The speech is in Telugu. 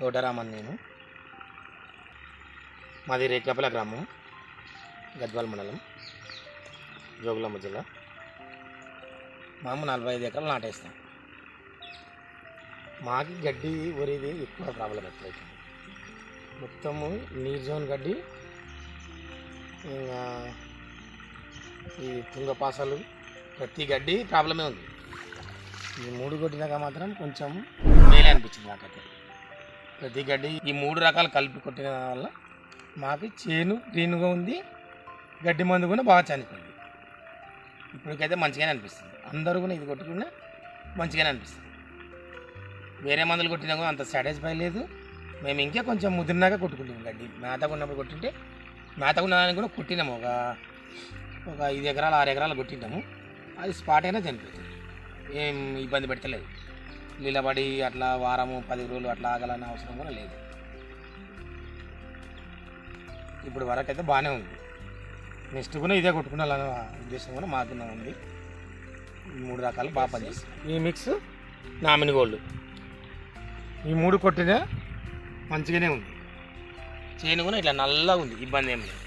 తోటరామన్ నేను. మాది రేకపల గ్రామం గద్వాల మండలం జోగులాంబ జిల్లా. మేము నలభై ఐదు ఎకరాలు నాటేస్తాం. మాకి గడ్డి వరిది ఎక్కువ ప్రాబ్లం ఎక్కువైతుంది మొత్తము నీర్ జోన్ గడ్డి ఇంకా ఈ తుంగపాసలు ప్రతి గడ్డి ప్రాబ్లమే ఉంది. ఈ మూడు కొట్టినాక మాత్రం కొంచెం మేలే అనిపించింది నాకైతే. ప్రతి గడ్డి ఈ మూడు రకాలు కలిపి కొట్టిన వల్ల మాకు చేను గ్రీన్గా ఉంది గడ్డి మందు కూడా బాగా చనిపోయింది. ఇప్పటికైతే మంచిగానే అనిపిస్తుంది. అందరూ కూడా ఇది కొట్టుకున్నా మంచిగానే అనిపిస్తుంది. వేరే మందులు కొట్టినా కూడా అంత సాటిస్ఫై లేదు. మేము ఇంకా కొంచెం ముదిరినాక కొట్టుకుంటాం గడ్డి. మేతగా ఉన్నప్పుడు కొట్టింటే మేతగా ఉన్నదానికి కూడా కొట్టినాము. ఒక ఒక ఐదు ఎకరాలు ఆరు ఎకరాలు కొట్టినాము అది స్పాట్ అయినా చనిపోతుంది. ఏం ఇబ్బంది పెడతలేదు నిలబడి అట్లా వారము పది రోజులు అట్లా ఆగాలన్న అవసరం కూడా లేదు. ఇప్పుడు వరకు అయితే బాగానే ఉంది. నెక్స్ట్ కూడా ఇదే కొట్టుకున్నాలన్న ఉద్దేశం కూడా మాకు ఉంది. ఈ మూడు రకాలు బాగా పనిచేస్తాయి. ఈ మిక్స్ నామిని గోల్డ్. ఈ మూడు కొట్టినా మంచిగానే ఉంది. చేను కూడా ఇట్లా నల్లగా ఉంది ఇబ్బంది ఏం లేదు.